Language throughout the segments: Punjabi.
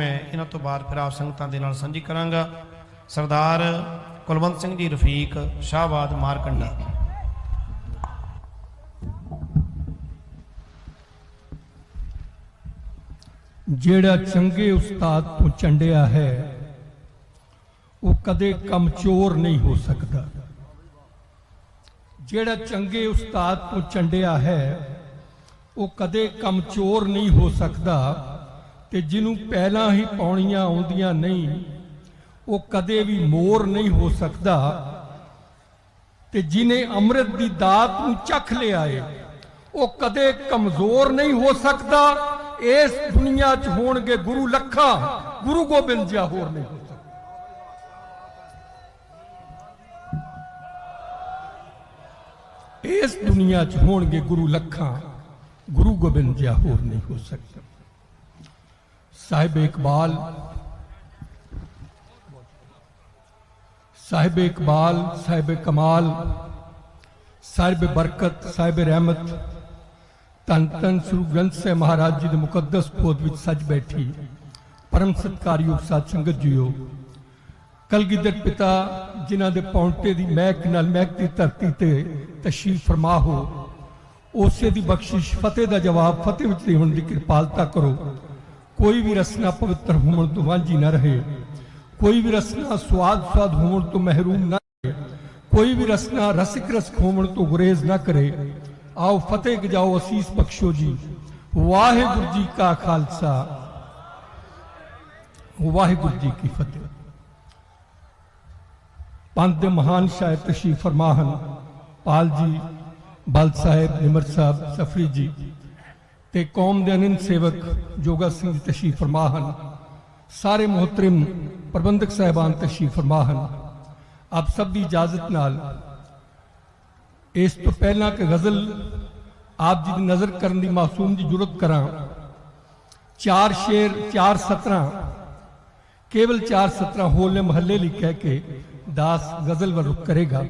ਮੈਂ ਇਹਨਾਂ ਤੋਂ ਬਾਅਦ ਫਿਰ ਆਪ ਸੰਗਤਾਂ ਦੇ ਨਾਲ ਸਾਂਝੀ ਕਰਾਂਗਾ। ਸਰਦਾਰ ਕੁਲਵੰਤ ਸਿੰਘ ਜੀ ਰਫੀਕ, ਸ਼ਾਹਬਾਦ ਮਾਰਕੰਡਾ। ਜਿਹੜਾ ਚੰਗੇ ਉਸਤਾਦ ਤੋਂ ਚੰਡਿਆ ਹੈ, ਉਹ ਕਦੇ ਕਮਜ਼ੋਰ ਨਹੀਂ ਹੋ ਸਕਦਾ। ਜਿਹੜਾ ਚੰਗੇ ਉਸਤਾਦ ਤੋਂ ਚੰਡਿਆ ਹੈ, ਉਹ ਕਦੇ ਕਮਜ਼ੋਰ ਨਹੀਂ ਹੋ ਸਕਦਾ। ਤੇ ਜਿਹਨੂੰ ਪਹਿਲਾਂ ਹੀ ਪਾਉਣੀਆਂ ਆਉਂਦੀਆਂ ਨਹੀਂ, ਉਹ ਕਦੇ ਵੀ ਮੋਰ ਨਹੀਂ ਹੋ ਸਕਦਾ। ਤੇ ਜਿਨੇ ਅੰਮ੍ਰਿਤ ਦੀ ਦਾਤ ਨੂੰ ਚੱਖ ਲਿਆ ਏ, ਉਹ ਕਦੇ ਕਮਜ਼ੋਰ ਨਹੀਂ ਹੋ ਸਕਦਾ। ਇਸ ਦੁਨੀਆ 'ਚ ਹੋਣਗੇ ਗੁਰੂ ਲੱਖਾਂ, ਗੁਰੂ ਗੋਬਿੰਦ ਜਿਹਾ ਹੋਰ ਨਹੀਂ ਹੋ ਸਕਦਾ। ਇਸ ਦੁਨੀਆ 'ਚ ਹੋਣਗੇ ਗੁਰੂ ਲੱਖਾਂ, ਗੁਰੂ ਗੋਬਿੰਦ ਜਿਹਾ ਹੋਰ ਨਹੀਂ ਹੋ ਸਕਦਾ। ਸਾਹਿਬ ਇਕਬਾਲ। ਸਾਹਿਬ ਇਕਬਾਲ, ਸਾਹਿਬ ਕਮਾਲ, ਸਾਹਿਬ ਬਰਕਤ, ਸਾਹਿਬ ਰਹਿਮਤ। ਤਨ ਤਨ ਸ੍ਰੀ ਗ੍ਰੰਥ ਸਾਹਿਬ ਮਹਾਰਾਜ ਜੀ ਦੇ ਮੁਕੱਦਸ ਖੋਦ ਵਿੱਚ ਸੱਜ ਬੈਠੀ ਪਰਮ ਸਤਕਾਰਯੋਗ ਸਾਧ ਸੰਗਤ ਜੀਓ। ਕਲਗੀਧਰ ਪਿਤਾ ਜਿਨ੍ਹਾਂ ਦੇ ਪੌਂਟੇ ਦੀ ਮਹਿਕ ਨਾਲ ਮਹਿਕਦੀ ਧਰਤੀ ਤੇ ਤਸ਼ਰੀਫ ਫਰਮਾ ਹੋ, ਉਸੇ ਦੀ ਬਖਸ਼ਿਸ਼ ਫਤਿਹ ਦਾ ਜਵਾਬ ਫਤਿਹ ਵਿੱਚ ਦੇਣ ਦੀ ਕਿਰਪਾਲਤਾ ਕਰੋ। ਕੋਈ ਵੀ ਰਸਨਾ ਪਵਿੱਤਰ ਹੋਣ ਤੋਂ ਵਾਂਝੀ ਨਾ ਰਹੇ ਕੋਈ ਵੀ ਰਸਨਾ ਸਵਾਦ ਸਵਾਦ ਹੋਣ ਤੋਂ ਮਹਿਰੂਮ ਨਾ ਰਹੇ ਕੋਈ ਵੀ ਰਸਨਾ ਰਸਿਕ ਰਸ ਹੋਣ ਤੋਂ ਗੁਰੇਜ਼ ਨਾ ਕਰੇ ਆਓ ਫਤਿਹ ਗਜਾਓ ਅਸੀਸ ਬਖਸ਼ੋ ਜੀ ਵਾਹਿਗੁਰੂ ਜੀ ਕਾ ਖਾਲਸਾ ਵਾਹਿਗੁਰੂ ਜੀ ਕੀ ਫਤਿਹ ਪੰਥ ਦੇ ਮਹਾਨ ਸ਼ਾਇਰ ਤਸ਼ਰੀਫ ਫਰਮਾ ਹਨ ਪਾਲ ਜੀ ਬਲ ਸਾਹਿਬ ਨਿਮਰ ਸਾਹਿਬ ਸਫਰੀ ਜੀ ਤੇ ਕੌਮ ਦੇ ਅਨੰਦ ਸੇਵਕ ਜੋਗਾ ਸਿੰਘ ਜੀ ਤਸ਼ਰੀਫ ਫਰਮਾ ਹਨ। ਸਾਰੇ ਮੁਹਤਰਮ ਪ੍ਰਬੰਧਕ ਸਾਹਿਬਾਨ ਤਸ਼ਰੀਫ ਫਰਮਾ ਹਨ। ਆਪ ਸਭ ਦੀ ਇਜਾਜ਼ਤ ਨਾਲ ਇਸ ਤੋਂ ਪਹਿਲਾਂ ਕਿ ਗਜ਼ਲ ਆਪ ਜੀ ਦੀ ਨਜ਼ਰ ਕਰਨ ਦੀ ਮਾਸੂਮ ਦੀ ਜੁਰਤ ਕਰਾਂ, ਚਾਰ ਸ਼ੇਰ, ਚਾਰ ਸਤਰਾਂ, ਕੇਵਲ ਚਾਰ ਸਤਰਾਂ ਹੋਲੇ ਮਹੱਲੇ ਲਈ ਕਹਿ ਕੇ ਦਾਸ ਗਜ਼ਲ ਵੱਲ ਰੁਕ ਕਰੇਗਾ।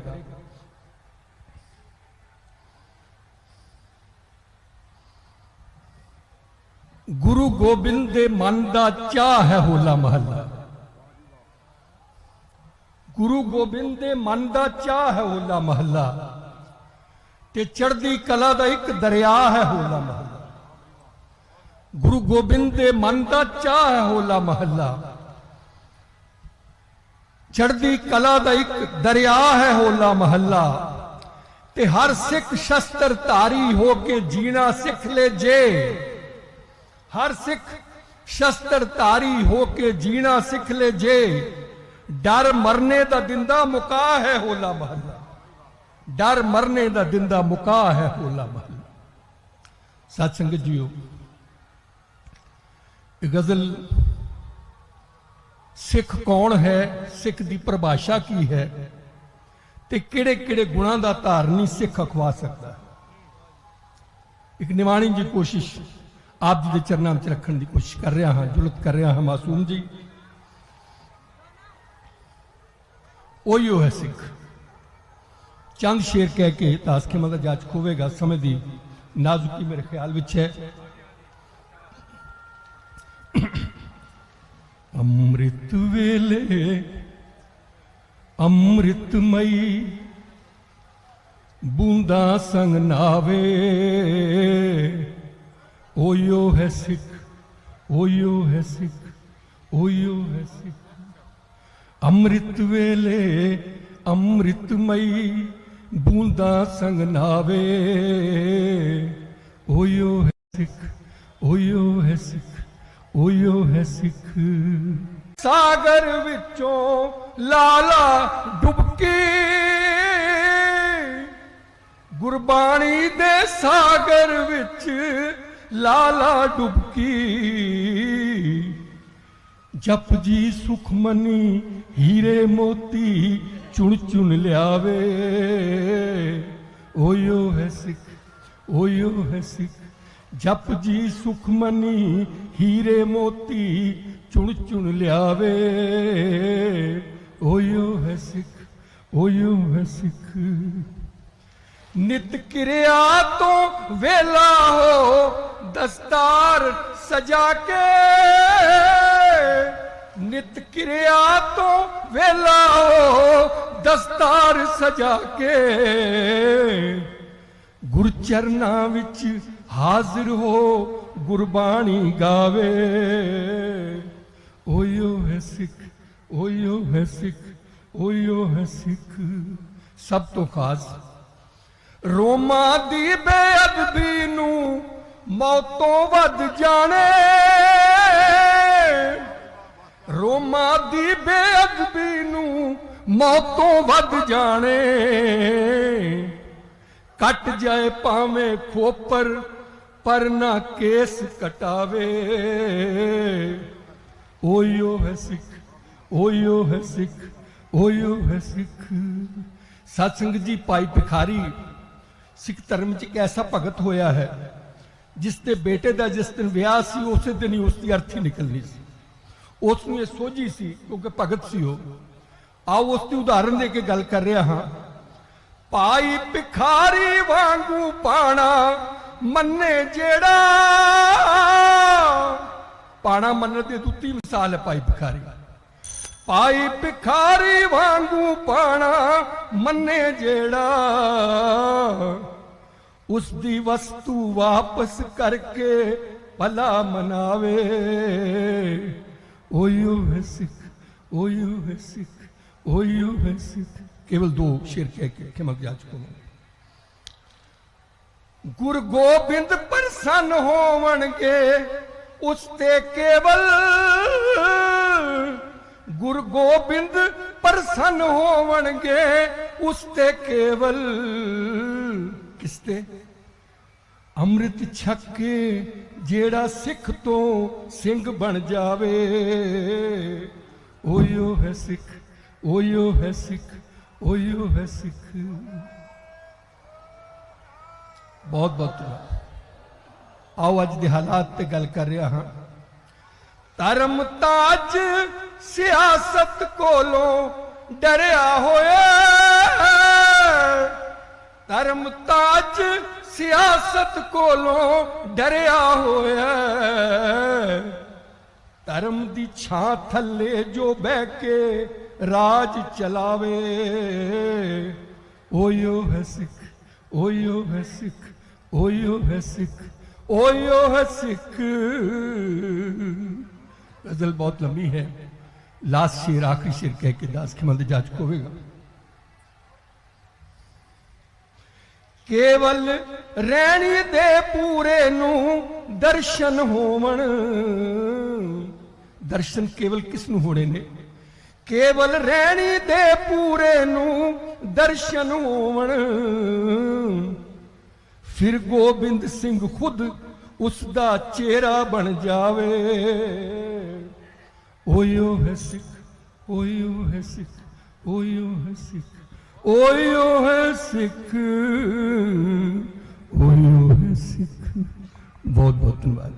ਗੁਰੂ ਗੋਬਿੰਦ ਦੇ ਮਨ ਦਾ ਚਾਹ ਹੈ ਹੋਲਾ ਮਹੱਲਾ। ਗੁਰੂ ਗੋਬਿੰਦ ਦੇ ਮਨ ਦਾ ਚਾਹ ਹੈ ਹੋਲਾ ਮਹੱਲਾ ਤੇ ਚੜ੍ਹਦੀ ਕਲਾ ਦਾ ਇੱਕ ਦਰਿਆ ਹੈ ਹੋਲਾ ਮਹੱਲਾ। ਗੁਰੂ ਗੋਬਿੰਦ ਦੇ ਮਨ ਦਾ ਚਾਹ ਹੈ ਹੋਲਾ ਮਹੱਲਾ। ਚੜ੍ਹਦੀ ਕਲਾ ਦਾ ਇੱਕ ਦਰਿਆ ਹੈ ਹੋਲਾ ਮਹੱਲਾ ਤੇ ਹਰ ਸਿੱਖ ਸ਼ਸਤਰ ਧਾਰੀ ਹੋ ਕੇ ਜੀਣਾ ਸਿੱਖ ਲੈ ਜੇ। ਹਰ ਸਿੱਖ ਸ਼ਸਤਰ ਧਾਰੀ ਹੋ ਕੇ ਜੀਣਾ ਸਿੱਖ ਲੈ ਜੇ। ਡਰ ਮਰਨੇ ਦਾ ਦਿੰਦਾ ਮੁਕਾ ਹੈ ਹੋਲਾ ਮਹੱਲਾ। ਡਰ ਮਰਨੇ ਦਾ ਦਿੰਦਾ ਮੁਕਾ ਹੈ ਹੋਲਾ ਮਹੱਲਾ। ਸਤ ਸੰਗਤ ਜੀਓ, ਇਹ ਗਜ਼ਲ ਸਿੱਖ ਕੌਣ ਹੈ, ਸਿੱਖ ਦੀ ਪਰਿਭਾਸ਼ਾ ਕੀ ਹੈ ਤੇ ਕਿਹੜੇ ਕਿਹੜੇ ਗੁਣਾਂ ਦਾ ਧਾਰਨੀ ਸਿੱਖ ਅਖਵਾ ਸਕਦਾ। ਇੱਕ ਨਿਮਾਣੀ ਜੀ ਕੋਸ਼ਿਸ਼ ਆਪ ਜੀ ਦੇ ਚਰਨਾਂ ਵਿੱਚ ਰੱਖਣ ਦੀ ਕੋਸ਼ਿਸ਼ ਕਰ ਰਿਹਾ ਹਾਂ ਜੁਲਤ ਕਰ ਰਿਹਾ ਹਾਂ ਮਾਸੂਮ ਜੀ। ਉਹੀ ਹੈ ਸਿੱਖ। ਚੰਦ ਸ਼ੇਰ ਕਹਿ ਕੇ ਤਾਸ ਖਿਮਾ ਦਾ ਜਾਚ ਖੋਵੇਗਾ, ਸਮੇਂ ਦੀ ਨਾਜ਼ੁਕੀ ਮੇਰੇ ਖਿਆਲ ਵਿੱਚ ਹੈ। ਅੰਮ੍ਰਿਤ ਵੇਲੇ, ਅੰਮ੍ਰਿਤਮਈ ਬੂੰਦਾਂ ਸੰਗ ਨਾਵੇ। ਓਯੋ ਹੈ ਸਿੱਖ ਓਯੋ ਹੈ ਸਿੱਖ ਓਯੋ ਹੈ ਸਿੱਖ ਅੰਮ੍ਰਿਤ ਵੇਲੇ ਅੰਮ੍ਰਿਤਮਈ ਬੂੰਦਾਂ ਸੰਗ ਨਾਵੇ ਓਯੋ ਹੈ ਸਿੱਖ ਓਯੋ ਹੈ ਸਿੱਖ ਓਯੋ ਹੈ ਸਿੱਖ ਸਾਗਰ ਵਿੱਚੋਂ ਲਾਲਾ ਡੁਬਕੀ ਗੁਰਬਾਣੀ ਦੇ ਸਾਗਰ ਵਿੱਚ ਲਾਲਾ ਡੁਬਕੀ। ਜਪ ਜੀ ਸੁਖਮਨੀ, ਹੀਰੇ ਮੋਤੀ ਚੁਣ ਚੁਣ ਲਿਆਵੇ। ਓਯੋ ਹੈ ਸਿੱਖ ਓਯੋ ਹੈ ਸਿੱਖ। ਜਪ ਜੀ ਸੁਖਮਨੀ, ਹੀਰੇ ਮੋਤੀ ਚੁਣ ਚੁਣ ਲਿਆਵੇ। ਓਯੋ ਹੈ ਸਿੱਖ ਓਯੋ ਹੈ ਸਿੱਖ। ਨਿਤ ਕਿਰਿਆ ਤੋਂ ਵੇਲਾ ਹੋ, ਦਸਤਾਰ ਸਜਾ ਕੇ। ਕਿਰਿਆ ਤੋਂ ਵੇਲਾ ਹੋ, ਦਸਤਾਰ ਸਜਾ ਕੇ। ਗੁਰ ਚਰਨਾਂ ਵਿੱਚ ਹਾਜ਼ਰ ਹੋ, ਗੁਰਬਾਣੀ ਗਾਵੇ। ਓਯੋ ਹੈ ਸਿੱਖ ਓਯੋ ਹੈ ਸਿੱਖ ਓਯੋ ਹੈ ਸਿੱਖ। ਸਭ ਤੋਂ ਖਾਸ ਰੋਮਾ ਦੀ ਬੇਅਦਬੀ ਨੂੰ ਮੌਤੋਂ ਵੱਧ ਜਾਣੇ। ਰੋਮਾ ਦੀ ਬੇਅਦਬੀ ਨੂੰ ਮੌਤੋਂ ਵੱਧ ਜਾਣੇ। ਕੱਟ ਜਾਏ ਭਾਵੇਂ ਖੋਪਰ, ਪਰ ਨਾ ਕੇਸ ਕਟਾਵੇ। ਓਯੋ ਹੈ ਸਿੱਖ ਓਯੋ ਹੈ ਸਿੱਖ ਓਯੋ ਹੈ ਸਿੱਖ। ਸਤਸੰਗ ਜੀ, ਭਾਈ ਭਿਖਾਰੀ ਸਿੱਖ ਧਰਮ 'ਚ ਇੱਕ ਐਸਾ ਭਗਤ ਹੋਇਆ ਹੈ ਜਿਸ ਦੇ ਬੇਟੇ ਦਾ ਜਿਸ ਦਿਨ ਵਿਆਹ ਸੀ, ਉਸੇ ਦਿਨ ਹੀ ਉਸ ਦੀ ਅਰਥੀ ਨਿਕਲਣੀ ਸੀ। ਉਸ ਨੂੰ ਇਹ ਸੋਝੀ ਸੀ, ਕਿਉਂਕਿ ਭਗਤ ਸੀ ਉਹ। ਆਓ ਉਸ ਦੀ ਉਦਾਹਰਨ ਦੇ ਕੇ ਗੱਲ ਕਰ ਰਿਹਾ ਹਾਂ। ਭਾਈ ਭਿਖਾਰੀ ਵਾਂਗੂ ਪਾਣਾ ਮੰਨੇ ਜਿਹੜਾ, ਪਾਣਾ ਮੰਨਣ ਦੀ ਦੁੱਤੀ ਮਿਸਾਲ ਹੈ ਭਾਈ ਭਿਖਾਰੀ। ਭਾਈ ਭਿਖਾਰੀ ਵਾਂਗੂ ਪਾਣਾ ਮੰਨੇ ਜਿਹੜਾ ਉਸ ਦੀ ਵਸਤੂ ਵਾਪਸ ਕਰਕੇ ਭਲਾ ਮਨਾਵੇ। ਓਯੋ ਹੈ ਸਿੱਖ, ਓਯੋ ਹੈ ਸਿੱਖ, ਓਯੋ ਹੈ ਸਿੱਖ। ਕੇਵਲ ਦੋ ਸ਼ੇਰ ਕਹਿ ਕੇ ਖਿਮਕ ਜਾ ਚੁੱਕਾ। ਹਾਂ ਗੁਰ ਗੋਬਿੰਦ ਪ੍ਰਸੰਨ ਹੋਵਣਗੇ, ਉਸ ਤੇ ਕੇਵਲ ਗੁਰ ਗੋਬਿੰਦ ਪ੍ਰਸੰਨ ਹੋਵਣਗੇ, ਉਸ ਤੇ ਕੇਵਲ ਕਿਸ ਤੇ ਅੰਮ੍ਰਿਤ ਛੱਕ ਕੇ ਜਿਹੜਾ ਸਿੱਖ ਤੋਂ ਸਿੰਘ ਬਣ ਜਾਵੇ। ਓਯੋ ਹੈ ਸਿੱਖ ਓਯੋ ਹੈ ਸਿੱਖ ਓਯੋ ਹੈ ਸਿੱਖ। ਬਹੁਤ ਬਹੁਤ ਧੰਨਵਾਦ। ਆਓ ਅੱਜ ਦੇ ਹਾਲਾਤ ਤੇ ਗੱਲ ਕਰ ਰਿਹਾ ਹਾਂ। ਧਰਮ ਤਾਜ ਸਿਆਸਤ ਕੋਲੋਂ ਡਰਿਆ ਹੋਇਆ। ਧਰਮ ਤਾਜ ਸਿਆਸਤ ਕੋਲੋਂ ਡਰਿਆ ਹੋਇਆ ਧਰਮ ਦੀ ਛਾਂ ਥੱਲੇ ਜੋ ਬਹਿ ਕੇ ਰਾਜ ਚਲਾਵੇ ਓਯੋ ਹੈ ਸਿੱਖ ਓਯੋ ਹੈ ਸਿੱਖ ਓਯੋ ਹੈ ਸਿੱਖ ਓਯੋ ਹੈ ਸਿੱਖ ਗਜ਼ਲ ਬਹੁਤ ਲੰਮੀ ਹੈ ਲਾਸਟ ਸ਼ੇਰ ਆਖਰੀ ਸ਼ੇਰ ਕਹਿ ਕੇ ਦਾਸ ਖਿਮੰਦ ਜਾ ਚੁੱਕਾ ਹੋਵੇਗਾ ਕੇਵਲ ਰਹਿਣੀ ਦੇ ਪੂਰੇ ਨੂੰ ਦਰਸ਼ਨ ਹੋਵਣ। ਦਰਸ਼ਨ ਕੇਵਲ ਕਿਸ ਨੂੰ ਹੋਣੇ ਨੇ? ਕੇਵਲ ਰਹਿਣੀ ਦੇ ਪੂਰੇ ਨੂੰ ਦਰਸ਼ਨ ਹੋਵਣ। ਫਿਰ ਗੋਬਿੰਦ ਸਿੰਘ ਖੁਦ ਉਸ ਦਾ ਚਿਹਰਾ ਬਣ ਜਾਵੇ। ਓਯੋ ਹੈ ਸਿੱਖ, ਓਯੋ ਹੈ ਸਿੱਖ, ਓਯੋ ਹੈ ਸਿੱਖ। ਓਯੋ ਹੈ ਸਿੱਖ ਓਯੋ ਹੈ ਸਿੱਖ। ਬਹੁਤ ਬਹੁਤ ਧੰਨਵਾਦ।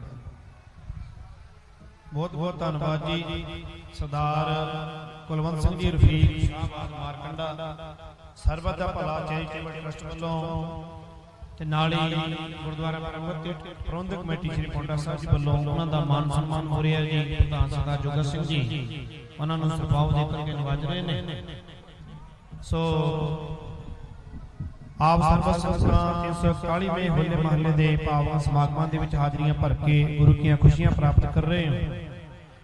ਬਹੁਤ ਬਹੁਤ ਧੰਨਵਾਦ ਜੀ। ਸਰਦਾਰ ਕੁਲਵੰਤ ਸਿੰਘ ਜੀ ਰਫੀਕ, ਸ਼ਾਹਬਾਦ ਮਾਰਕੰਡਾ, ਸਰਬਤ ਦਾ ਭਲਾ ਚੈਰੀਟੇਬਲ ਟਰਸਟ ਵੱਲੋਂ ਤੇ ਨਾਲ ਹੀ ਗੁਰਦੁਆਰਾ ਪ੍ਰਬੰਧਕ ਪ੍ਰਬੰਧਕ ਕਮੇਟੀ ਸ੍ਰੀ ਪੌਂਟਾ ਸਾਹਿਬ ਜੀ ਵੱਲੋਂ ਉਹਨਾਂ ਦਾ ਮਾਨ ਸਨਮਾਨ ਹੋ ਰਿਹਾ ਜੀ। ਪ੍ਰਧਾਨ ਸਰਦਾਰ ਜੋਗਰ ਸਿੰਘ ਜੀ, ਉਹਨਾਂ ਨੂੰ ਸਰਪਾਉ ਦੇ ਕਰਕੇ ਨਿਵਾਜ ਰਹੇ ਨੇ। ਸੋ ਆਪ ਸਰਬਤ ਸੰਗਤਾਂ ਇਸ 41ਵੇਂ ਹੋਲੇ ਮਹੱਲੇ ਦੇ ਪਾਵਨ ਸਮਾਗਮਾਂ ਦੇ ਵਿੱਚ ਹਾਜ਼ਰੀਆਂ ਭਰ ਕੇ ਗੁਰੂ ਕੀਆਂ ਖੁਸ਼ੀਆਂ ਪ੍ਰਾਪਤ ਕਰ ਰਹੇ ਹੋ।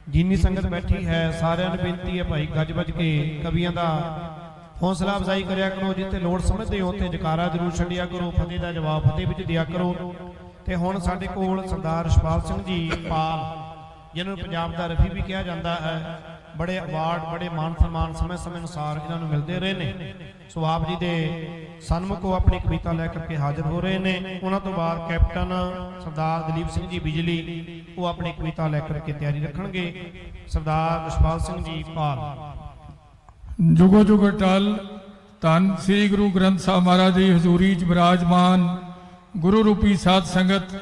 ਜਿੰਨੀ ਸੰਗਤ ਬੈਠੀ ਹੈ ਸਾਰਿਆਂ ਨੂੰ ਬੇਨਤੀ ਹੈ ਭਾਈ ਗੱਜ ਵੱਜ ਕੇ ਕਵੀਆਂ ਦਾ ਹੌਸਲਾ ਅਫਜ਼ਾਈ ਕਰਿਆ ਕਰੋ ਜਿੱਥੇ ਲੋੜ ਸਮਝਦੇ ਹੋ ਉੱਥੇ ਜਕਾਰਾ ਜ਼ਰੂਰ ਛੱਡਿਆ ਕਰੋ ਫਤਿਹ ਦਾ ਜਵਾਬ ਫਤਿਹ ਵਿੱਚ ਦਿਆ ਕਰੋ। ਤੇ ਹੁਣ ਸਾਡੇ ਕੋਲ ਸਰਦਾਰ ਰਸ਼ਪਾਲ ਸਿੰਘ ਜੀ ਪਾਲ ਜਿਹਨਾਂ ਨੂੰ ਪੰਜਾਬ ਦਾ ਰਫੀ ਵੀ ਕਿਹਾ ਜਾਂਦਾ ਹੈ। ਬੜੇ ਅਵਾਰਡ, ਬੜੇ ਮਾਨ ਸਨਮਾਨ ਸਮੇਂ ਸਮੇਂ ਅਨੁਸਾਰ ਇਹਨਾਂ ਨੂੰ ਮਿਲਦੇ ਰਹੇ ਨੇ। ਸੋ ਆਪ ਜੀ ਦੇ ਸਨਮੁਖ ਉਹ ਆਪਣੀ ਕਵਿਤਾ ਲੈ ਕਰਕੇ ਹਾਜ਼ਰ ਹੋ ਰਹੇ ਨੇ। ਉਹਨਾਂ ਤੋਂ ਬਾਅਦ ਕੈਪਟਨ ਸਰਦਾਰ ਦਲੀਪ ਸਿੰਘ ਜੀ ਬਿਜਲੀ, ਉਹ ਆਪਣੀ ਕਵਿਤਾ ਲੈ ਕਰਕੇ ਤਿਆਰੀ ਰੱਖਣਗੇ। ਸਰਦਾਰ ਵਿਸ਼ਵਾਲ ਸਿੰਘ ਜੀ ਪਾਲ। ਜੁਗੋ ਜੁਗ ਟਲ, ਧੰਨ ਸ੍ਰੀ ਗੁਰੂ ਗ੍ਰੰਥ ਸਾਹਿਬ ਮਹਾਰਾਜ ਦੀ ਹਜ਼ੂਰੀ 'ਚ ਬਿਰਾਜਮਾਨ ਗੁਰੂ ਰੂਪੀ ਸਾਧ ਸੰਗਤ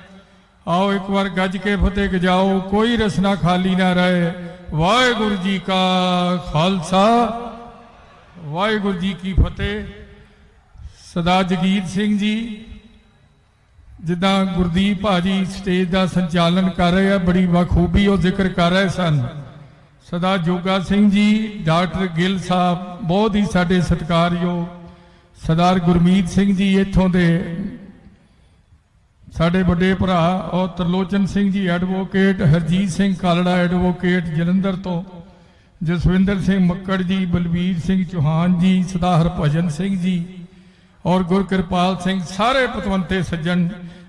ਆਓ ਇੱਕ ਵਾਰ ਗੱਜ ਕੇ ਫਤਿਹ ਗਜਾਓ, ਕੋਈ ਰਸਨਾ ਖਾਲੀ ਨਾ ਰਹੇ। ਵਾਹਿਗੁਰੂ ਜੀ ਕਾ ਖਾਲਸਾ। ਵਾਹਿਗੁਰੂ ਜੀ ਕੀ ਫਤਿਹ। ਸਦਾ ਜਗੀਰ ਸਿੰਘ ਜੀ, ਜਿੱਦਾਂ ਗੁਰਦੀਪ ਭਾਜੀ ਸਟੇਜ ਦਾ ਸੰਚਾਲਨ ਕਰ ਰਹੇ ਆ, ਬੜੀ ਬਖੂਬੀ ਉਹ ਜ਼ਿਕਰ ਕਰ ਰਹੇ ਸਨ। ਸਦਾ ਜੋਗਾ ਸਿੰਘ ਜੀ, ਡਾਕਟਰ ਗਿੱਲ ਸਾਹਿਬ, ਬਹੁਤ ਹੀ ਸਾਡੇ ਸਤਿਕਾਰਯੋਗ ਸਰਦਾਰ ਗੁਰਮੀਤ ਸਿੰਘ ਜੀ ਇੱਥੋਂ ਦੇ ਸਾਡੇ ਵੱਡੇ ਭਰਾ ਔਰ ਤਰਲੋਚਨ ਸਿੰਘ ਜੀ ਐਡਵੋਕੇਟ ਹਰਜੀਤ ਸਿੰਘ ਕਾਲੜਾ ਐਡਵੋਕੇਟ ਜਲੰਧਰ ਤੋਂ, ਜਸਵਿੰਦਰ ਸਿੰਘ ਮੱਕੜ ਜੀ, ਬਲਬੀਰ ਸਿੰਘ ਚੌਹਾਨ ਜੀ ਸਦਾ ਹਰਭਜਨ ਸਿੰਘ ਜੀ, ਔਰ ਗੁਰਕਿਰਪਾਲ ਸਿੰਘ, ਸਾਰੇ ਪਤਵੰਤੇ ਸੱਜਣ।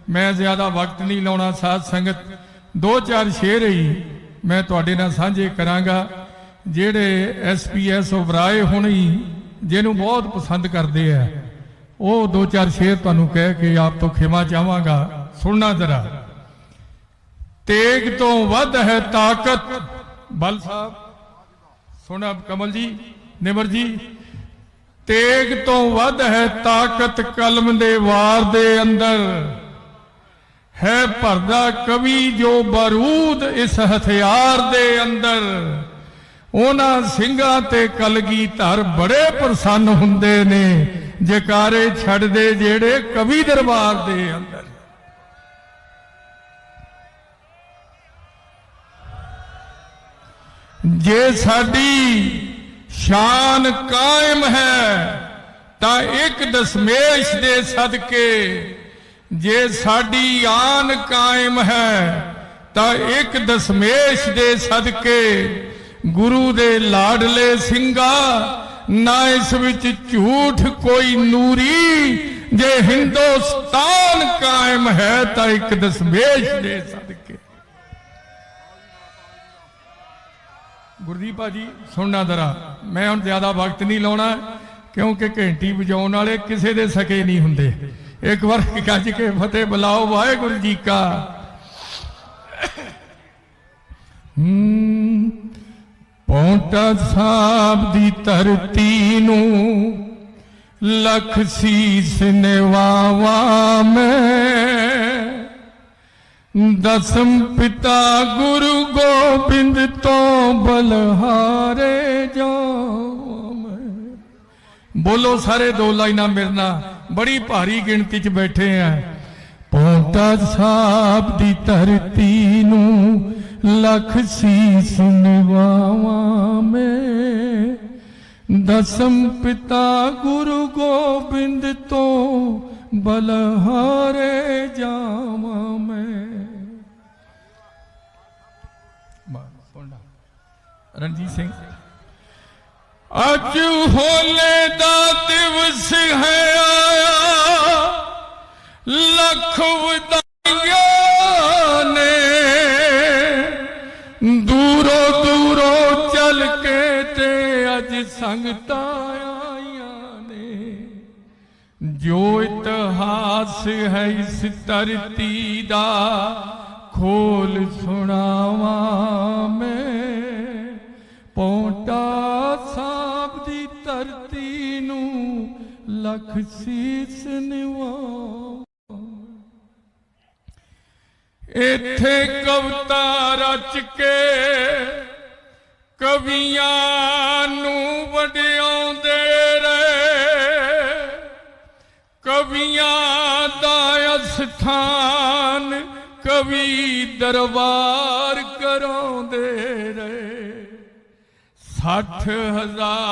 ਮੈਂ ਜ਼ਿਆਦਾ ਵਕਤ ਨਹੀਂ ਲਾਉਣਾ ਸਾਧ ਸੰਗਤ। ਦੋ ਚਾਰ ਸ਼ੇਰ ਹੀ ਮੈਂ ਤੁਹਾਡੇ ਨਾਲ ਸਾਂਝੇ ਕਰਾਂਗਾ, ਜਿਹੜੇ ਐਸਪੀਐਸ ਉਬਰਾਏ ਹੁਣੀ ਜਿਹਨੂੰ ਬਹੁਤ ਪਸੰਦ ਕਰਦੇ ਆ। ਉਹ ਦੋ ਚਾਰ ਸ਼ੇਰ ਤੁਹਾਨੂੰ ਕਹਿ ਕੇ ਆਪ ਤੋਂ ਖਿਮਾ ਚਾਹਾਂਗਾ ਸੁਣਨਾ ਜਰਾ। ਤੇਗ ਤੋਂ ਵੱਧ ਹੈ ਤਾਕਤ। ਬਲ ਸਾਹਿਬ। ਸੁਣਾ ਕਮਲ ਜੀ, ਨਿਮਰ ਜੀ। ਤੇਗ ਤੋਂ ਵੱਧ ਹੈ ਤਾਕਤ ਕਲਮ ਦੇ ਵਾਰ ਦੇ ਅੰਦਰ। ਹੈ ਭਰਦਾ ਕਵੀ ਜੋ ਬਾਰੂਦ ਇਸ ਹਥਿਆਰ ਦੇ ਅੰਦਰ। ਉਹਨਾਂ ਸਿੰਘਾਂ ਤੇ ਕਲਗੀ ਧਰ ਬੜੇ ਪ੍ਰਸੰਨ ਹੁੰਦੇ ਨੇ। ਜਕਾਰੇ ਛੱਡਦੇ ਜਿਹੜੇ ਕਵੀ ਦਰਬਾਰ ਦੇ ਅੰਦਰ। ਜੇ ਸਾਡੀ ਸ਼ਾਨ ਕਾਇਮ ਹੈ, ਤਾਂ ਇੱਕ ਦਸਮੇਸ਼ ਦੇ ਸਦਕੇ ਜੇ ਸਾਡੀ ਆਨ ਕਾਇਮ ਹੈ, ਤਾਂ ਇੱਕ ਦਸਮੇਸ਼ ਦੇ ਸਦਕੇ ਗੁਰੂ ਦੇ ਲਾਡਲੇ ਸਿੰਘਾ ਨਾ ਇਸ ਵਿੱਚ ਝੂਠ ਕੋਈ ਨੂਰੀ, ਜੇ ਹਿੰਦੁਸਤਾਨ ਕਾਇਮ ਹੈ ਤਾਂ ਇੱਕ ਦਸਮੇਸ਼ ਦੇ ਸਦਕੇ। ਗੁਰਦੀਪ ਭਾਜੀ, ਸੁਣਨਾ ਜ਼ਰਾ, ਮੈਂ ਹੁਣ ਜ਼ਿਆਦਾ ਵਕਤ ਨਹੀਂ ਲਾਉਣਾ, ਕਿਉਂਕਿ ਘੰਟੀ ਵਜਾਉਣ ਵਾਲੇ ਕਿਸੇ ਦੇ ਸਕੇ ਨਹੀਂ ਹੁੰਦੇ। ਇੱਕ ਵਾਰ ਗੱਜ ਕੇ ਫਤਿਹ ਬੁਲਾਓ, ਵਾਹਿਗੁਰੂ ਜੀ ਕਾ। ਹੂੰ ਪੌਂਟਾ ਸਾਹਿਬ ਦੀ ਧਰਤੀ ਨੂੰ ਲਖ ਸੀਸ ਨਿਵਾਵਾ ਮੈਂ। ਦਸਮ ਪਿਤਾ ਗੁਰੂ ਗੋਬਿੰਦ ਤੋਂ ਬਲਹਾਰੇ ਜਾਵਾਂ ਬੋਲੋ ਸਾਰੇ ਦੋ ਲਾਈਨਾਂ ਮੇਰੇ ਨਾਲ, ਬੜੀ ਭਾਰੀ ਗਿਣਤੀ 'ਚ ਬੈਠੇ ਆ। ਪੌਂਟਾ ਸਾਹਿਬ ਦੀ ਧਰਤੀ ਨੂੰ ਲਖ ਸੀਸ ਨਿਵਾਵਾਂ ਮੈਂ। ਦਸਮ ਪਿਤਾ ਗੁਰੂ ਗੋਬਿੰਦ ਤੋਂ ਬਲਹਾਰੇ ਜਾਵਾਂ ਮੈਂ। ਰਣਜੀਤ ਸਿੰਘ। ਅੱਜ ਹੋਲੇ ਦਾ ਦਿਵਸ ਹੈ ਆਇਆ। ਲੱਖ ਵਧਾਈਆਂ ਨੇ। ਦੂਰੋਂ ਦੂਰੋਂ ਚੱਲ ਕੇ ਤੇ ਅੱਜ ਸੰਗਤਾਂ ਆਈਆਂ ਨੇ। ਜੋ ਇਤਿਹਾਸ ਹੈ ਇਸ ਧਰਤੀ ਦਾ, ਖੋਲ ਸੁਣਾਵਾਂ ਮੈਂ। ਪੌਂਟਾ ਸਾਹਿਬ ਦੀ ਧਰਤੀ ਨੂੰ ਲਖ ਸੀਸ ਨਿਵਾ ਇੱਥੇ ਕਵਤਾ ਰਚ ਕੇ ਕਵੀਆਂ ਨੂੰ ਵਡਿਆਉਂਦੇ ਰਹੇ। ਕਵੀਆਂ ਦਾ ਅਸਥਾਨ ਕਵੀ ਦਰਬਾਰ ਕਰਾਉਂਦੇ ਰਹੇ। 60000